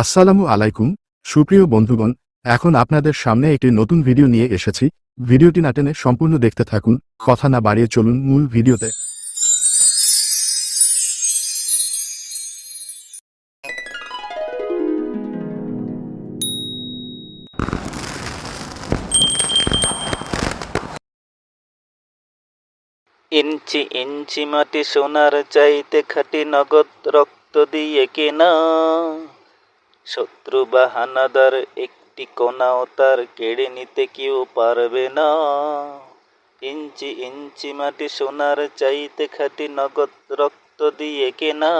আসসালামু আলাইকুম, সুপ্রিয় বন্ধুগণ, এখন আপনাদের সামনে একটি নতুন ভিডিও নিয়ে এসেছি। ভিডিওটি না টেনে সম্পূর্ণ দেখতে থাকুন, কথা না বাড়িয়ে চলুন মূল ভিডিওতে। ইঞ্চি ইঞ্চি মাটি সোনার চাইতে খাটি নগদ রক্ত দিয়ে কেনা। শত্রু বা হানাদার একটি কোনাও তার কেড়ে নিতে কেউ পারবে না। ইঞ্চি ইঞ্চি মাটি সোনার চাইতে খাটি নগদ রক্ত দিয়ে কেনা।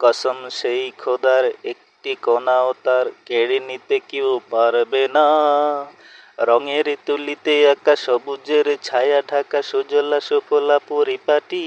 কসম সেই খোদার একটি কোনাও তার কেড়ে নিতে কেউ পারবে না। রঙের তুলিতে আঁকা সবুজের ছায়া ঢাকা সুজলা সুফলা পরিপাটি।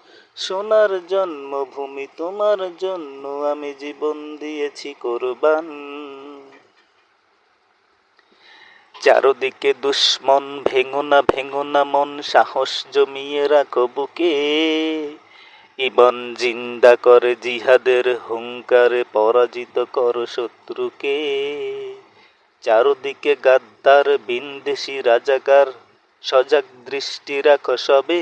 সোনার জন্মভূমি তোমার জন্য আমি জীবন দিয়েছি কোরবান। চারদিকে দুশ্মন ভেঙো না ভেঙো না মন, সাহস জমিয়ে রাখো বুকে। ইবন জিন্দা করে জিহাদের হুঙ্কারে পরাজিত কর শত্রুকে। চারদিকে গাদ্দার, বিন্দেশি রাজাকার, সজাগ দৃষ্টি রাখো সবে।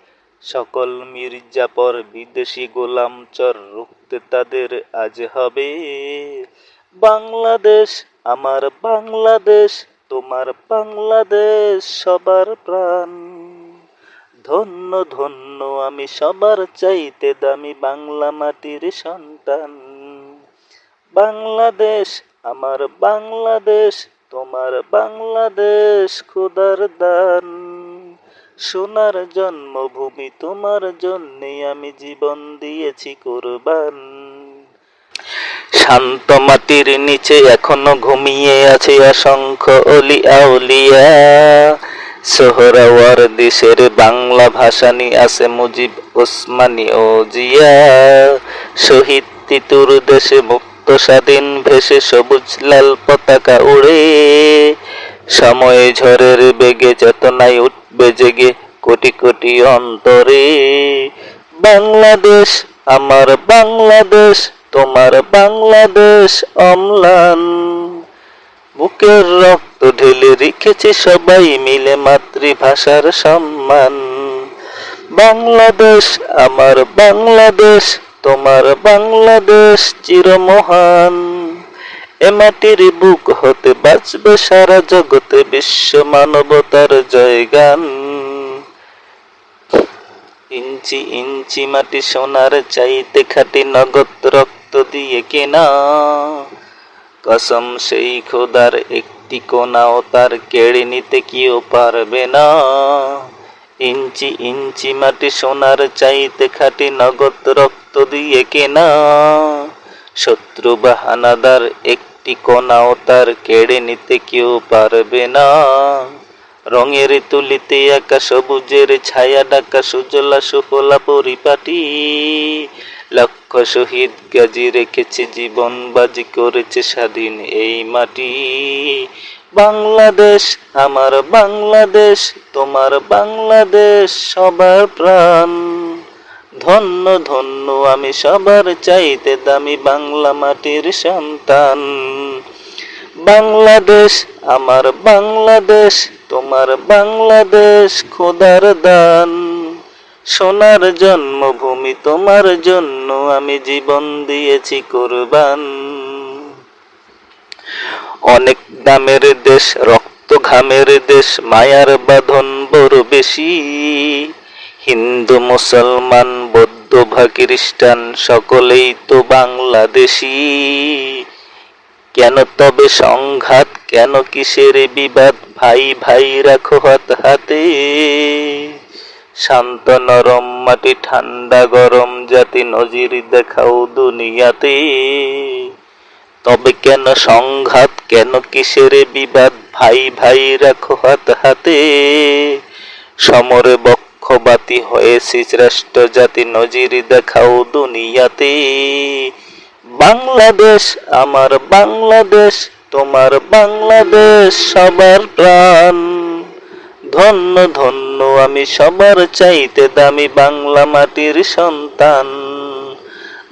সকল মির্জাপর বিদেশি গোলাম চর রুখতে তাদের আজ হবে। বাংলাদেশ, আমার বাংলাদেশ, তোমার বাংলাদেশ সবার প্রাণ। ধন্য ধন্য, আমি সবার চাইতে দামি বাংলা মাটির সন্তান। বাংলাদেশ, আমার বাংলাদেশ, তোমার বাংলাদেশ খুদার দান। সোনার জন্মভূমি তোমার জন্যে আমি জীবন দিয়েছি কোরবান। শান্ত মাটির নিচে এখনও ঘুমিয়ে আছে অসংখ্য অলি আউলিয়া সোহরাওয়ার দেশের বাংলা ভাষানি আছে মুজিব, ওসমানী ও জিয়া। শহীদ তিতুর দেশে মুক্ত স্বাধীন, ভেসে সবুজ লাল পতাকা উড়ে। সময়ে ঝড়ের বেগে চেতনায় উঠবে জেগে কোটি কোটি অন্তরে। বাংলাদেশ আমার বাংলাদেশ, তোমার বাংলাদেশ অম্লান। বুকের রক্ত ঢেলে রেখেছে সবাই মিলে মাতৃভাষার সম্মান। বাংলাদেশ আমার বাংলাদেশ, তোমার বাংলাদেশ চিরমহান। এ মাটির বুক হতে বাঁচবে সারা জগতে বিশ্ব মানবতার জয়গান। ইঞ্চি ইঞ্চি মাটি সোনার চাইতে খাটি নগদ রক্ত দিয়ে কেনা। কসম সেই খোদার একটি কোনাও তার কেড়ে নিতে কেউ পারবে না। ইঞ্চি ইঞ্চি মাটি সোনার চাইতে খাটি নগদ রক্ত দিয়ে কেনা। শত্রু বা হানাদার একটি কোনাও তার কেড়ে নিতে কেউ পারবে না। রঙের তুলিতে আঁকা সবুজের ছায়া ডাকা সুজলা সুফলা পরিপাটি। লক্ষ শহীদ গাজী রেখেছে জীবন, বাজি করেছে স্বাধীন এই মাটি। বাংলাদেশ, আমার বাংলাদেশ, তোমার বাংলাদেশ, সবার প্রাণ। ধন্য ধন্য, আমি সবার চাইতে দামি বাংলা মাটির সন্তান। বাংলাদেশ, আমার বাংলাদেশ, তোমার বাংলাদেশ খোদার দান। সোনার জন্মভূমি তোমার জন্য আমি জীবন দিয়েছি কোরবান। অনেক দামের দেশ, রক্ত ঘামের দেশ, মায়ার বাঁধন বড় বেশি। হিন্দু, মুসলমান বা খ্রিস্টান সকলেই তো বাংলাদেশি। কেন তবে সংঘাত? কেন কিসের বিবাদ? ভাই ভাই রাখো হাত হাতে। শান্ত নরম মাটি, ঠান্ডা গরম জাতি, নজির দেখাও দুনিয়াতে। তবে কেন সংঘাত? কেন কিসের বিবাদ? ভাই ভাই রাখো হাত হাতে। সমরে বক্ষবাতি হয়েছি শ্রেষ্ঠ জাতি নজির দেখাও দুনিয়াতে। বাংলাদেশ আমার বাংলাদেশ, তোমার বাংলাদেশ সবার প্রাণ। ধন্য ধন্য, আমি সবার চাইতে দামি বাংলা মাটির সন্তান।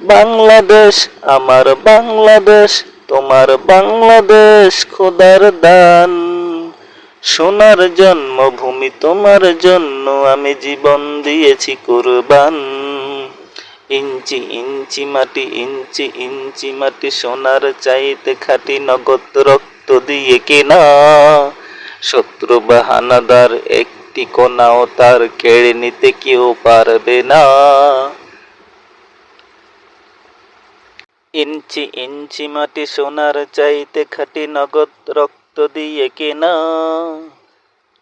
বাংলাদেশ আমার বাংলাদেশ, তোমার বাংলাদেশ খোদার দান। সোনার জন্মভূমি তোমার জন্য আমি জীবন দিয়েছি কুরবান। ইঞ্চি ইঞ্চি মাটি, ইঞ্চি ইঞ্চি মাটি, সোনার চাইতে খাটি নগদ রক্ত দিয়ে কেনা। শত্রু বা হানাদার একটি কোনাও তার কেড়ে নিতে কেউ পারবে না। ইঞ্চি ইঞ্চি মাটি, সোনার চাইতে খাটি নগদ রক্ত দিয়ে কেনা।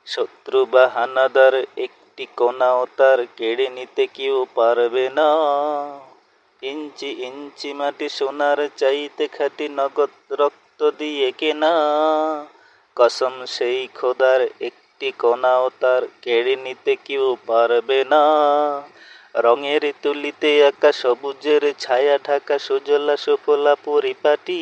শত্রু বাহানাদার একটি কোনাও তার কেড়ে নিতে কেউ পারবে না। ইঞ্চি ইঞ্চি মাটি সোনার চাইতে খাটি নগদ রক্ত দিয়ে কেনা। কসম সেই খোদার একটি কোনাও তার কেড়ে নিতে কেউ পারবে না। রঙের তুলিতে আঁকা সবুজের ছায়া ঢাকা সুজলা সুফলা পরিপাটি।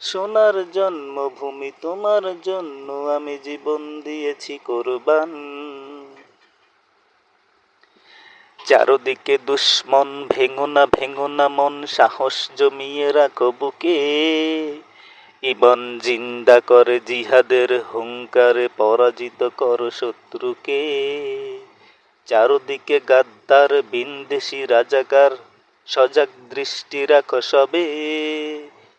সোনার জন্মভূমি তোমার জন্য আমি জীবন দিয়েছি কোরবান। চারদিকে দুশ্মন ভেঙো না ভেঙো না মন, সাহস জমিয়ে রাখো বুকে। ইবন জিন্দা করে জিহাদের হুঙ্কারে পরাজিত কর শত্রুকে। চারদিকে গাদ্দার, বিনদেশি রাজাকার, সজাগ দৃষ্টি রাখো সবে।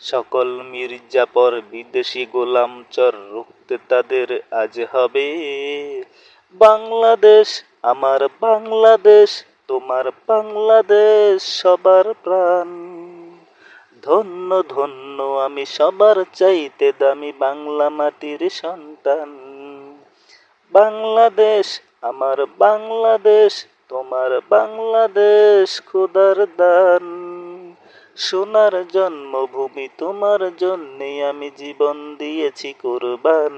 সকল মির্জাপর বিদেশি গোলাম চর রুখতে তাদের আজ হবে। বাংলাদেশ, আমার বাংলাদেশ, তোমার বাংলাদেশ সবার প্রাণ। ধন্য ধন্য, আমি সবার চাইতে দামি বাংলা মাটির সন্তান। বাংলাদেশ, আমার বাংলাদেশ, তোমার বাংলাদেশ খুদার দান। সোনার জন্মভূমি তোমার জন্যে আমি জীবন দিয়েছি কোরবান।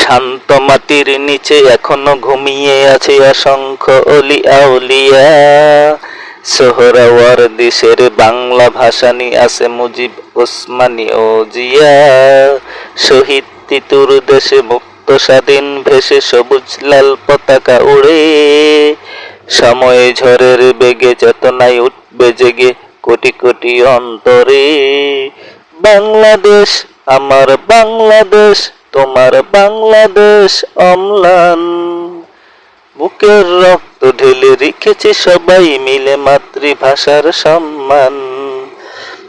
শান্ত মাটির নিচে এখনও ঘুমিয়ে আছে অসংখ্য অলি আউলিয়া সোহরাওয়ার দেশের বাংলা ভাষানি আছে মুজিব ওসমানী ও জিয়া। শহীদ তিতুর দেশে মুক্ত স্বাধীন ভেসে সবুজ লাল পতাকা উড়ে। সময়ে ঝড়ের বেগে চেতনায় উঠবে জেগে কোটি কোটি অন্তরে। বাংলাদেশ, আমার বাংলাদেশ, তোমার বাংলাদেশ অম্লান। বুকের রক্ত ঢেলে রেখেছে সবাই মিলে মাতৃভাষার সম্মান।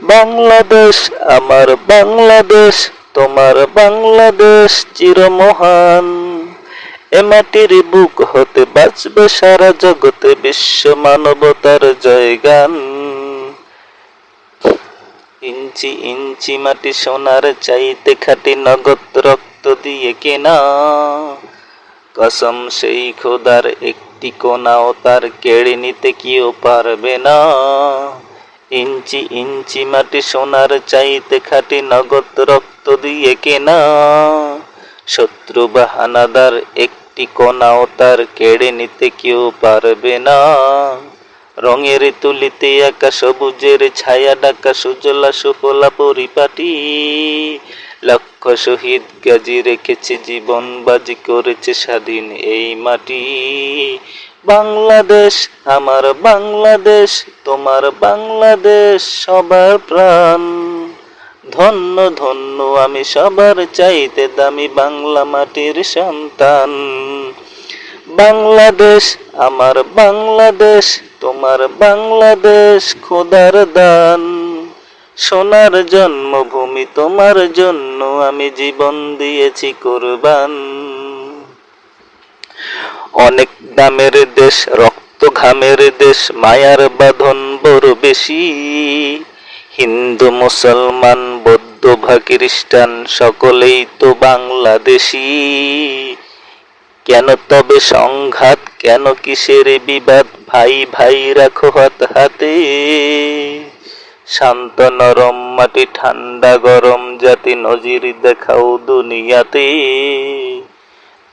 বাংলাদেশ, আমার বাংলাদেশ, তোমার বাংলাদেশ চিরমহান। এ মাটির বুক হতে বাঁচবে সারা জগতে বিশ্ব মানবতার জয়গান। ইঞ্চি ইঞ্চি মাটি সোনার চাইতে খাটি নগদ রক্ত দিয়ে কেনা। কসম সেই খোদার একটি কোনাও তার কেড়ে নিতে কেউ পারবে না। ইঞ্চি ইঞ্চি মাটি সোনার চাইতে খাটি নগদ রক্ত দিয়ে কেনা। শত্রু বা হানাদার একটি কোনাও তার কেড়ে নিতে কেউ পারবে না রঙের তুলিতে একা সবুজের ছায়া ডাকা সুজলা সুফলা পরিপাটি লক্ষ শহীদ গাজী রেখেছে জীবন বাজি করেছে স্বাধীন এই মাটি বাংলাদেশ আমার বাংলাদেশ তোমার বাংলাদেশ সবার প্রাণ ধন্য ধন্য, আমি সবার চাইতে দামি বাংলা মাটির সন্তান। বাংলাদেশ, আমার বাংলাদেশ, তোমার বাংলাদেশ খোদার দান। সোনার জন্মভূমি তোমার জন্য, আমি জীবন দিয়েছি কোরবান। অনেক দামের দেশ, রক্ত ঘামের দেশ, মায়ার বাঁধন বড় বেশি। হিন্দু, মুসলমান, বৌদ্ধ বা খ্রিস্টান, সকলেই তো বাংলাদেশি। কেন তবে সংঘাত? কেন কিসের বিবাদ? ভাই ভাই রাখো হাত হাতে। শান্ত নরম মাটি, ঠান্ডা গরম জাতি, নজির দেখাও দুনিয়াতে।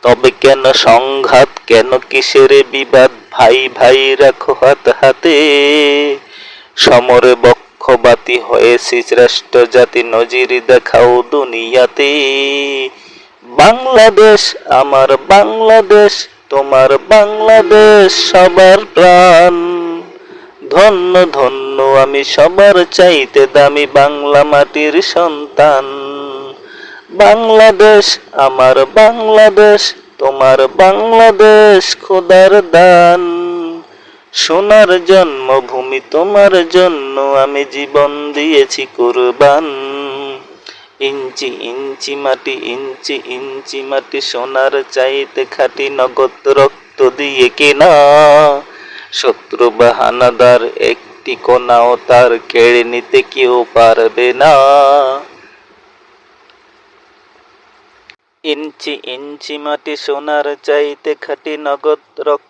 তবে কেন সংঘাত? কেন কিসের বিবাদ? ভাই ভাই রাখো হাত হাতে। সমরে বক্ষবাতি হয়েছে শ্রেষ্ঠ জাতি নজির দেখাও দুনিয়াতে। বাংলাদেশ আমার বাংলাদেশ, তোমার বাংলাদেশ সবার প্রাণ। ধন্য ধন্য, আমি সবার চাইতে দামি বাংলা মাটির সন্তান। বাংলাদেশ আমার বাংলাদেশ, তোমার বাংলাদেশ খোদার দান। সোনার জন্মভূমি তোমার জন্য আমি জীবন দিয়েছি কুরবান। ইঞ্চি ইঞ্চি মাটি, ইঞ্চি ইঞ্চি মাটি, সোনার চাইতে খাটি নগদ রক্ত দিয়ে কেনা। শত্রু বা হানাদার একটি কোনাও তার কেড়ে নিতে কেউ পারবে না। ইঞ্চি ইঞ্চি মাটি, সোনার চাইতে খাটি নগদ রক্ত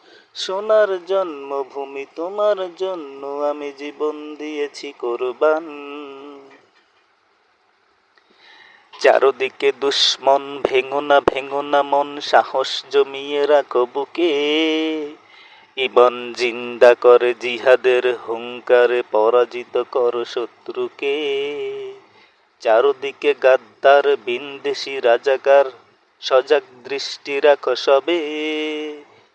সোনার জন্মভূমি তোমার জন্য আমি জীবন দিয়েছি কোরবান। চারদিকে দুশ্মন ভেঙো না ভেঙো না মন, সাহস জমিয়ে রাখো বুকে। ইবন জিন্দা করে জিহাদের হুঙ্কারে পরাজিত কর শত্রুকে। চারদিকে গাদ্দার, বিন্দেশি, রাজাকার, সজাগ দৃষ্টি রাখো সবে।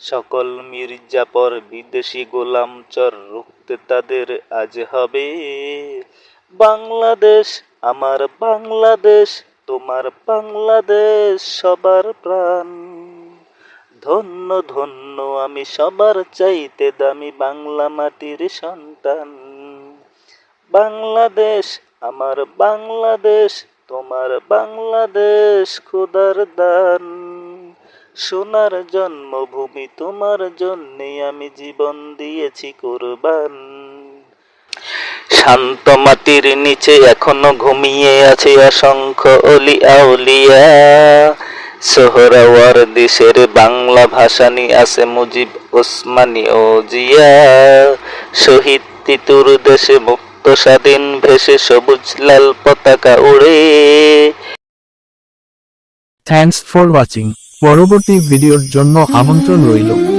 সকল মির্জাপর বিদেশি গোলাম চর রুখতে তাদের আজ হবে। বাংলাদেশ, আমার বাংলাদেশ, তোমার বাংলাদেশ সবার প্রাণ। ধন্য ধন্য, আমি সবার চাইতে দামি বাংলা মাটির সন্তান। বাংলাদেশ, আমার বাংলাদেশ, তোমার বাংলাদেশ খোদার দান। সোনার জন্মভূমি তোমার জন্যে আমি জীবন দিয়েছি কোরবান। শান্ত মাটির নিচে এখনও ঘুমিয়ে আছে অসংখ্য অলি আউলিয়া সোহরাওয়ার দেশের বাংলা ভাষানি আছে মুজিব ওসমানী ও জিয়া। শহীদ তিতুর দেশে মুক্ত স্বাধীন ভেসে সবুজ লাল পতাকা উড়ে। থ্যাঙ্কস ফর ওয়াচিং পরবর্তী ভিডিওর জন্য আমন্ত্রণ রইল।